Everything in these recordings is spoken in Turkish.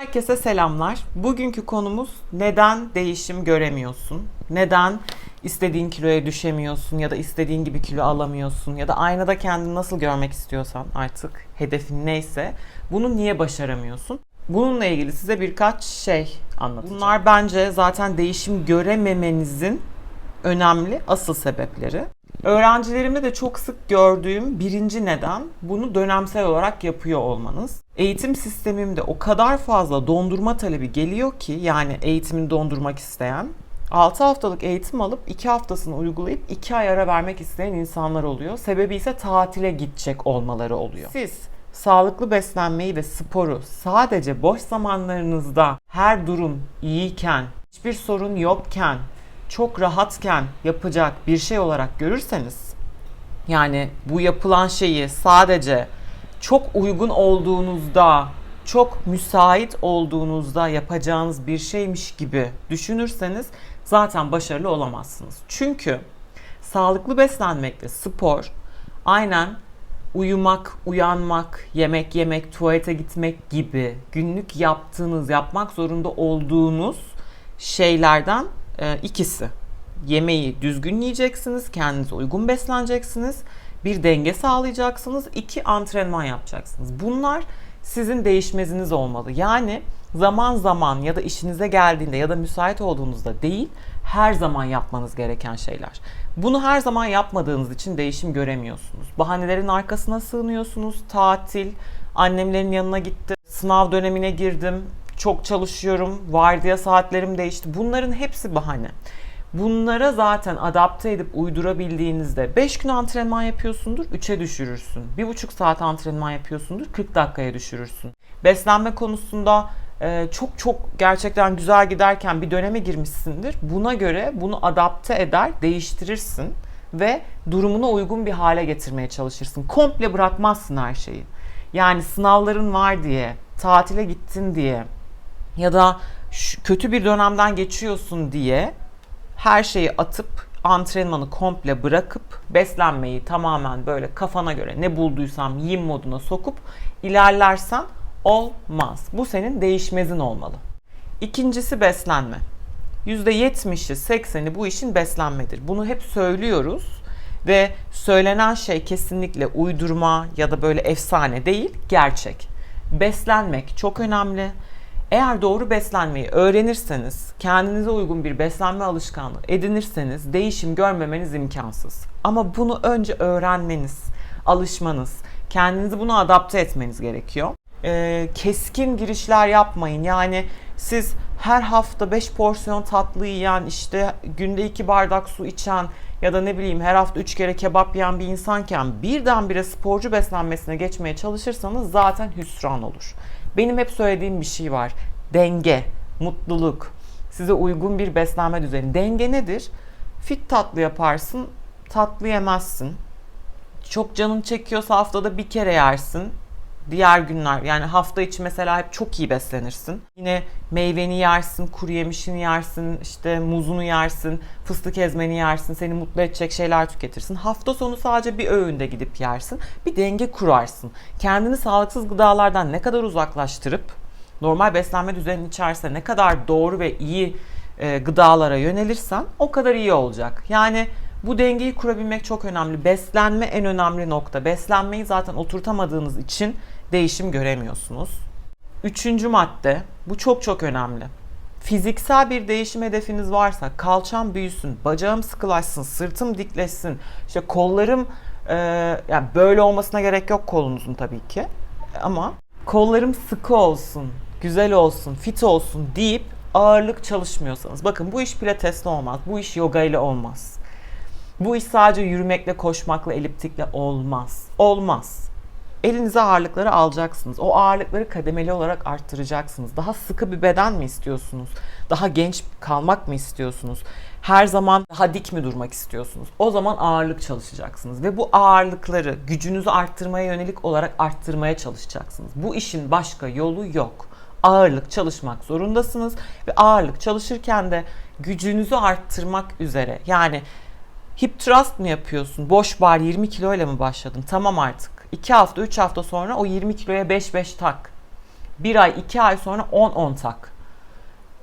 Herkese selamlar. Bugünkü konumuz neden değişim göremiyorsun? Neden istediğin kiloya düşemiyorsun ya da istediğin gibi kilo alamıyorsun ya da aynada kendini nasıl görmek istiyorsan artık hedefin neyse bunu niye başaramıyorsun? Bununla ilgili size birkaç şey anlatacağım. Bunlar bence zaten değişim görememenizin önemli asıl sebepleri. Öğrencilerimde de çok sık gördüğüm birinci neden bunu dönemsel olarak yapıyor olmanız. Eğitim sistemimde o kadar fazla dondurma talebi geliyor ki yani eğitimini dondurmak isteyen 6 haftalık eğitim alıp 2 haftasını uygulayıp 2 ay ara vermek isteyen insanlar oluyor. Sebebi ise tatile gidecek olmaları oluyor. Siz sağlıklı beslenmeyi ve sporu sadece boş zamanlarınızda her durum iyiyken, hiçbir sorun yokken, çok rahatken yapacak bir şey olarak görürseniz yani bu yapılan şeyi sadece çok uygun olduğunuzda, çok müsait olduğunuzda yapacağınız bir şeymiş gibi düşünürseniz zaten başarılı olamazsınız. Çünkü sağlıklı beslenmek ve spor aynen uyumak, uyanmak, yemek yemek, tuvalete gitmek gibi günlük yaptığınız, yapmak zorunda olduğunuz şeylerden e, ikisi. Yemeği düzgün yiyeceksiniz, kendinize uygun besleneceksiniz, bir denge sağlayacaksınız, iki antrenman yapacaksınız. Bunlar sizin değişmeziniz olmalı. Yani zaman zaman ya da işinize geldiğinde ya da müsait olduğunuzda değil, her zaman yapmanız gereken şeyler. Bunu her zaman yapmadığınız için değişim göremiyorsunuz. Bahanelerin arkasına sığınıyorsunuz. Tatil, annemlerin yanına gittim, sınav dönemine girdim, çok çalışıyorum, vardiya saatlerim değişti. Bunların hepsi bahane. Bunlara zaten adapte edip uydurabildiğinizde 5 gün antrenman yapıyorsundur, 3'e düşürürsün. 1,5 saat antrenman yapıyorsundur, 40 dakikaya düşürürsün. Beslenme konusunda e, çok çok gerçekten güzel giderken bir döneme girmişsindir. Buna göre bunu adapte eder, değiştirirsin ve durumuna uygun bir hale getirmeye çalışırsın. Komple bırakmazsın her şeyi. Yani sınavların var diye, tatile gittin diye ya da şu- kötü bir dönemden geçiyorsun diye her şeyi atıp antrenmanı komple bırakıp beslenmeyi tamamen böyle kafana göre ne bulduysam yiyeyim moduna sokup ilerlersen olmaz. Bu senin değişmezin olmalı. İkincisi beslenme. %70'i 80'i bu işin beslenmedir. Bunu hep söylüyoruz ve söylenen şey kesinlikle uydurma ya da böyle efsane değil, gerçek. Beslenmek çok önemli. Eğer doğru beslenmeyi öğrenirseniz, kendinize uygun bir beslenme alışkanlığı edinirseniz değişim görmemeniz imkansız. Ama bunu önce öğrenmeniz, alışmanız, kendinizi buna adapte etmeniz gerekiyor. Ee, keskin girişler yapmayın. Yani siz her hafta 5 porsiyon tatlı yiyen, işte günde 2 bardak su içen ya da ne bileyim her hafta 3 kere kebap yiyen bir insanken birdenbire sporcu beslenmesine geçmeye çalışırsanız zaten hüsran olur. Benim hep söylediğim bir şey var. Denge, mutluluk, size uygun bir beslenme düzeni. Denge nedir? Fit tatlı yaparsın, tatlı yemezsin. Çok canın çekiyorsa haftada bir kere yersin. Diğer günler yani hafta içi mesela hep çok iyi beslenirsin. Yine meyveni yersin, kuru yemişini yersin, işte muzunu yersin, fıstık ezmeni yersin, seni mutlu edecek şeyler tüketirsin. Hafta sonu sadece bir öğünde gidip yersin. Bir denge kurarsın. Kendini sağlıksız gıdalardan ne kadar uzaklaştırıp normal beslenme düzeninin içerisinde ne kadar doğru ve iyi e, gıdalara yönelirsen o kadar iyi olacak. Yani bu dengeyi kurabilmek çok önemli. Beslenme en önemli nokta. Beslenmeyi zaten oturtamadığınız için değişim göremiyorsunuz. Üçüncü madde, bu çok çok önemli. Fiziksel bir değişim hedefiniz varsa kalçam büyüsün, bacağım sıkılaşsın, sırtım dikleşsin, işte kollarım e, yani böyle olmasına gerek yok kolunuzun tabii ki ama kollarım sıkı olsun, güzel olsun, fit olsun deyip ağırlık çalışmıyorsanız bakın bu iş pilatesle olmaz, bu iş yoga ile olmaz. Bu iş sadece yürümekle, koşmakla, eliptikle olmaz. Olmaz. Elinize ağırlıkları alacaksınız. O ağırlıkları kademeli olarak arttıracaksınız. Daha sıkı bir beden mi istiyorsunuz? Daha genç kalmak mı istiyorsunuz? Her zaman daha dik mi durmak istiyorsunuz? O zaman ağırlık çalışacaksınız ve bu ağırlıkları gücünüzü arttırmaya yönelik olarak arttırmaya çalışacaksınız. Bu işin başka yolu yok. Ağırlık çalışmak zorundasınız ve ağırlık çalışırken de gücünüzü arttırmak üzere yani Hip thrust mı yapıyorsun? Boş bar 20 kiloyla mı başladın? Tamam artık. 2 hafta 3 hafta sonra o 20 kiloya 5-5 tak. Bir ay, iki ay sonra 10-10 tak.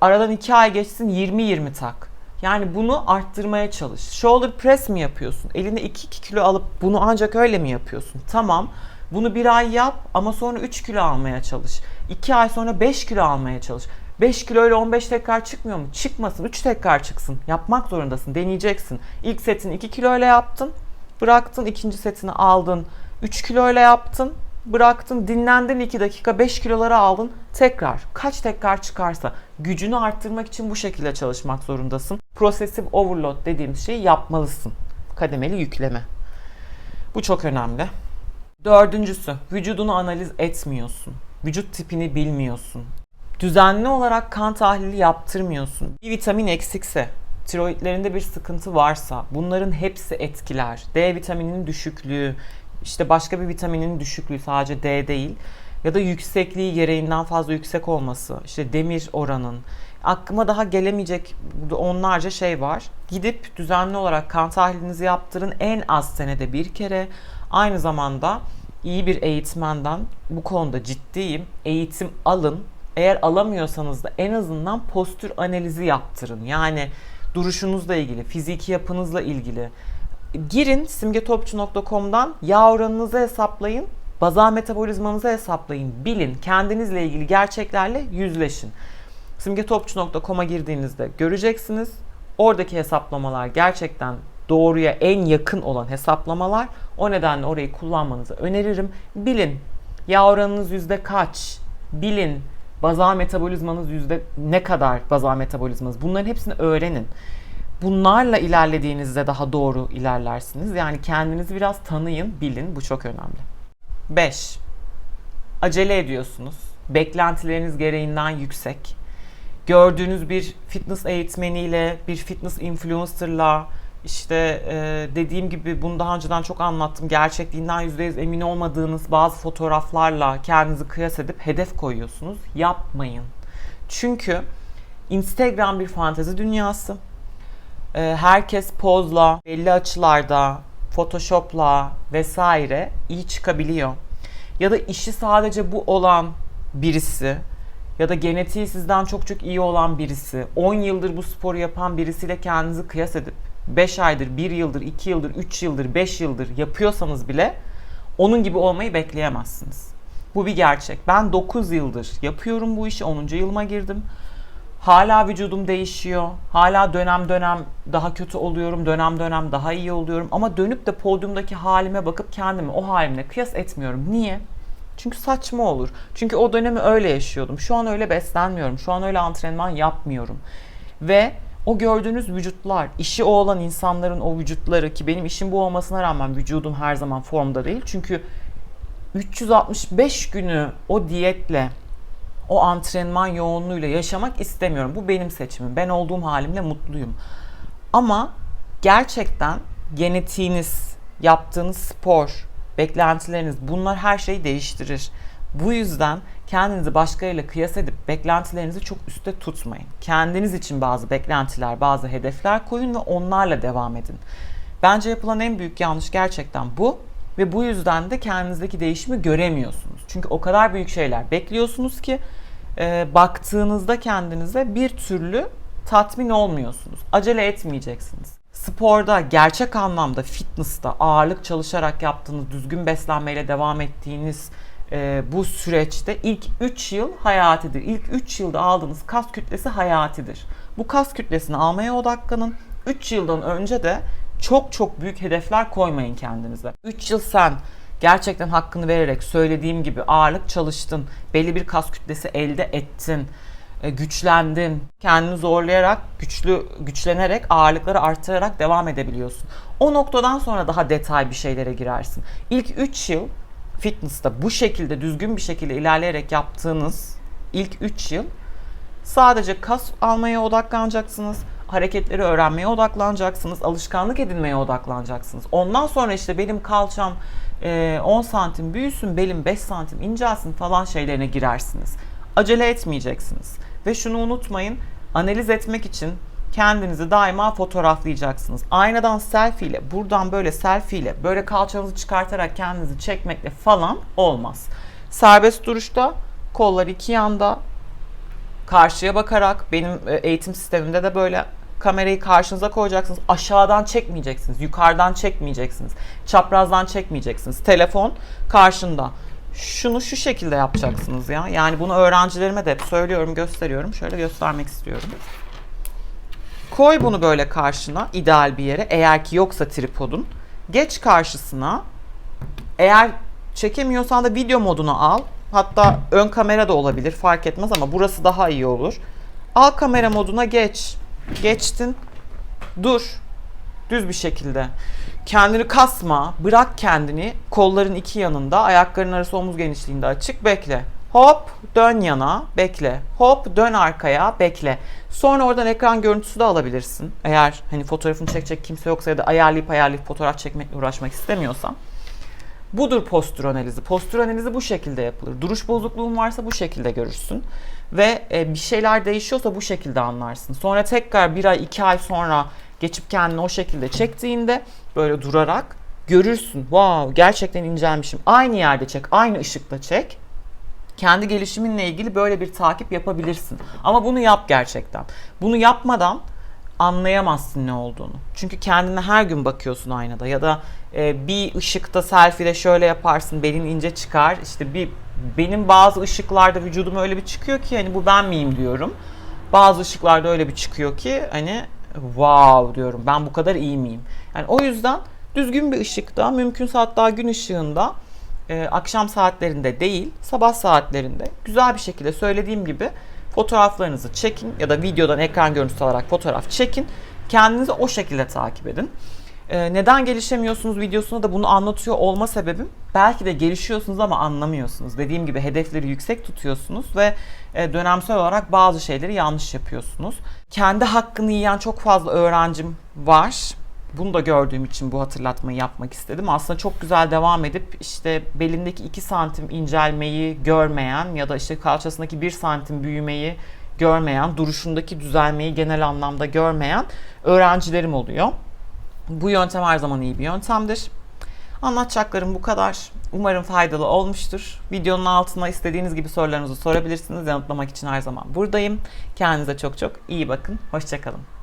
Aradan iki ay geçsin 20-20 tak. Yani bunu arttırmaya çalış. Shoulder press mi yapıyorsun? Eline 2 kilo alıp bunu ancak öyle mi yapıyorsun? Tamam. Bunu bir ay yap ama sonra 3 kilo almaya çalış. 2 ay sonra 5 kilo almaya çalış. 5 kilo ile 15 tekrar çıkmıyor mu? Çıkmasın. 3 tekrar çıksın. Yapmak zorundasın. Deneyeceksin. İlk setini 2 kilo ile yaptın. Bıraktın. ikinci setini aldın. 3 kilo ile yaptın. Bıraktın. Dinlendin 2 dakika. 5 kiloları aldın. Tekrar. Kaç tekrar çıkarsa. Gücünü arttırmak için bu şekilde çalışmak zorundasın. Processive overload dediğimiz şeyi yapmalısın. Kademeli yükleme. Bu çok önemli. Dördüncüsü, vücudunu analiz etmiyorsun. Vücut tipini bilmiyorsun. Düzenli olarak kan tahlili yaptırmıyorsun. Bir vitamin eksikse, tiroidlerinde bir sıkıntı varsa bunların hepsi etkiler. D vitamininin düşüklüğü, işte başka bir vitaminin düşüklüğü sadece D değil ya da yüksekliği gereğinden fazla yüksek olması, işte demir oranın. Aklıma daha gelemeyecek onlarca şey var. Gidip düzenli olarak kan tahlilinizi yaptırın en az senede bir kere. Aynı zamanda iyi bir eğitmenden bu konuda ciddiyim. Eğitim alın. Eğer alamıyorsanız da en azından postür analizi yaptırın. Yani duruşunuzla ilgili, fiziki yapınızla ilgili. Girin simgetopçu.com'dan yağ oranınızı hesaplayın. Bazal metabolizmanızı hesaplayın. Bilin. Kendinizle ilgili gerçeklerle yüzleşin. Simgetopçu.com'a girdiğinizde göreceksiniz. Oradaki hesaplamalar gerçekten doğruya en yakın olan hesaplamalar. O nedenle orayı kullanmanızı öneririm. Bilin yağ oranınız yüzde kaç? Bilin bazal metabolizmanız yüzde ne kadar bazal metabolizmanız? Bunların hepsini öğrenin. Bunlarla ilerlediğinizde daha doğru ilerlersiniz. Yani kendinizi biraz tanıyın, bilin. Bu çok önemli. 5. Acele ediyorsunuz. Beklentileriniz gereğinden yüksek. Gördüğünüz bir fitness eğitmeniyle, bir fitness influencer'la, işte e, dediğim gibi bunu daha önceden çok anlattım. Gerçekliğinden %100 emin olmadığınız bazı fotoğraflarla kendinizi kıyas edip hedef koyuyorsunuz. Yapmayın. Çünkü Instagram bir fantezi dünyası. E, herkes pozla, belli açılarda, Photoshop'la vesaire iyi çıkabiliyor. Ya da işi sadece bu olan birisi ya da genetiği sizden çok çok iyi olan birisi, 10 yıldır bu sporu yapan birisiyle kendinizi kıyas edip 5 aydır, 1 yıldır, 2 yıldır, 3 yıldır, 5 yıldır yapıyorsanız bile onun gibi olmayı bekleyemezsiniz. Bu bir gerçek. Ben 9 yıldır yapıyorum bu işi. 10. yılıma girdim. Hala vücudum değişiyor. Hala dönem dönem daha kötü oluyorum. Dönem dönem daha iyi oluyorum. Ama dönüp de podyumdaki halime bakıp kendimi o halimle kıyas etmiyorum. Niye? Çünkü saçma olur. Çünkü o dönemi öyle yaşıyordum. Şu an öyle beslenmiyorum. Şu an öyle antrenman yapmıyorum. Ve o gördüğünüz vücutlar, işi o olan insanların o vücutları ki benim işim bu olmasına rağmen vücudum her zaman formda değil. Çünkü 365 günü o diyetle, o antrenman yoğunluğuyla yaşamak istemiyorum. Bu benim seçimim. Ben olduğum halimle mutluyum. Ama gerçekten genetiğiniz, yaptığınız spor, beklentileriniz bunlar her şeyi değiştirir. Bu yüzden kendinizi başkalarıyla kıyas edip beklentilerinizi çok üstte tutmayın. Kendiniz için bazı beklentiler, bazı hedefler koyun ve onlarla devam edin. Bence yapılan en büyük yanlış gerçekten bu ve bu yüzden de kendinizdeki değişimi göremiyorsunuz. Çünkü o kadar büyük şeyler bekliyorsunuz ki e, baktığınızda kendinize bir türlü tatmin olmuyorsunuz. Acele etmeyeceksiniz. Sporda gerçek anlamda fitness'ta ağırlık çalışarak yaptığınız, düzgün beslenmeyle devam ettiğiniz e, bu süreçte ilk 3 yıl hayatidir. İlk 3 yılda aldığınız kas kütlesi hayatidir. Bu kas kütlesini almaya odaklanın. 3 yıldan önce de çok çok büyük hedefler koymayın kendinize. 3 yıl sen gerçekten hakkını vererek söylediğim gibi ağırlık çalıştın, belli bir kas kütlesi elde ettin, e, güçlendin, kendini zorlayarak, güçlü güçlenerek, ağırlıkları arttırarak devam edebiliyorsun. O noktadan sonra daha detay bir şeylere girersin. İlk 3 yıl fitness'ta bu şekilde düzgün bir şekilde ilerleyerek yaptığınız ilk 3 yıl sadece kas almaya odaklanacaksınız. Hareketleri öğrenmeye odaklanacaksınız. Alışkanlık edinmeye odaklanacaksınız. Ondan sonra işte benim kalçam 10 santim büyüsün, belim 5 santim incelsin falan şeylerine girersiniz. Acele etmeyeceksiniz. Ve şunu unutmayın, analiz etmek için kendinizi daima fotoğraflayacaksınız. Aynadan selfie ile, buradan böyle selfie ile, böyle kalçanızı çıkartarak kendinizi çekmekle falan olmaz. Serbest duruşta Kollar iki yanda. Karşıya bakarak benim e, eğitim sistemimde de böyle kamerayı karşınıza koyacaksınız. Aşağıdan çekmeyeceksiniz. Yukarıdan çekmeyeceksiniz. Çaprazdan çekmeyeceksiniz. Telefon karşında. Şunu şu şekilde yapacaksınız ya. Yani bunu öğrencilerime de hep söylüyorum, gösteriyorum. Şöyle göstermek istiyorum. Koy bunu böyle karşına ideal bir yere. Eğer ki yoksa tripodun. Geç karşısına. Eğer çekemiyorsan da video moduna al. Hatta ön kamera da olabilir fark etmez ama burası daha iyi olur. Al kamera moduna geç. Geçtin. Dur. Düz bir şekilde. Kendini kasma. Bırak kendini. Kolların iki yanında. Ayakların arası omuz genişliğinde açık. Bekle. Hop dön yana. Bekle. Hop dön arkaya. Bekle. Sonra oradan ekran görüntüsü de alabilirsin. Eğer hani fotoğrafını çekecek kimse yoksa ya da ayarlayıp ayarlayıp fotoğraf çekmekle uğraşmak istemiyorsan. Budur postür analizi. Postür analizi bu şekilde yapılır. Duruş bozukluğun varsa bu şekilde görürsün. Ve e, bir şeyler değişiyorsa bu şekilde anlarsın. Sonra tekrar bir ay, iki ay sonra geçip kendini o şekilde çektiğinde böyle durarak görürsün. Wow gerçekten incelmişim. Aynı yerde çek, aynı ışıkta çek. Kendi gelişiminle ilgili böyle bir takip yapabilirsin. Ama bunu yap gerçekten. Bunu yapmadan anlayamazsın ne olduğunu. Çünkü kendine her gün bakıyorsun aynada ya da e, bir ışıkta selfie'de şöyle yaparsın belin ince çıkar. İşte bir benim bazı ışıklarda vücudum öyle bir çıkıyor ki hani bu ben miyim diyorum. Bazı ışıklarda öyle bir çıkıyor ki hani wow diyorum ben bu kadar iyi miyim? Yani o yüzden düzgün bir ışıkta mümkünse hatta gün ışığında e, akşam saatlerinde değil sabah saatlerinde güzel bir şekilde söylediğim gibi fotoğraflarınızı çekin ya da videodan ekran görüntüsü alarak fotoğraf çekin. Kendinizi o şekilde takip edin. Ee, neden gelişemiyorsunuz videosunda da bunu anlatıyor olma sebebim belki de gelişiyorsunuz ama anlamıyorsunuz. Dediğim gibi hedefleri yüksek tutuyorsunuz ve e, dönemsel olarak bazı şeyleri yanlış yapıyorsunuz. Kendi hakkını yiyen çok fazla öğrencim var. Bunu da gördüğüm için bu hatırlatmayı yapmak istedim. Aslında çok güzel devam edip işte belindeki 2 santim incelmeyi görmeyen ya da işte kalçasındaki 1 santim büyümeyi görmeyen, duruşundaki düzelmeyi genel anlamda görmeyen öğrencilerim oluyor. Bu yöntem her zaman iyi bir yöntemdir. Anlatacaklarım bu kadar. Umarım faydalı olmuştur. Videonun altına istediğiniz gibi sorularınızı sorabilirsiniz. Yanıtlamak için her zaman buradayım. Kendinize çok çok iyi bakın. Hoşçakalın.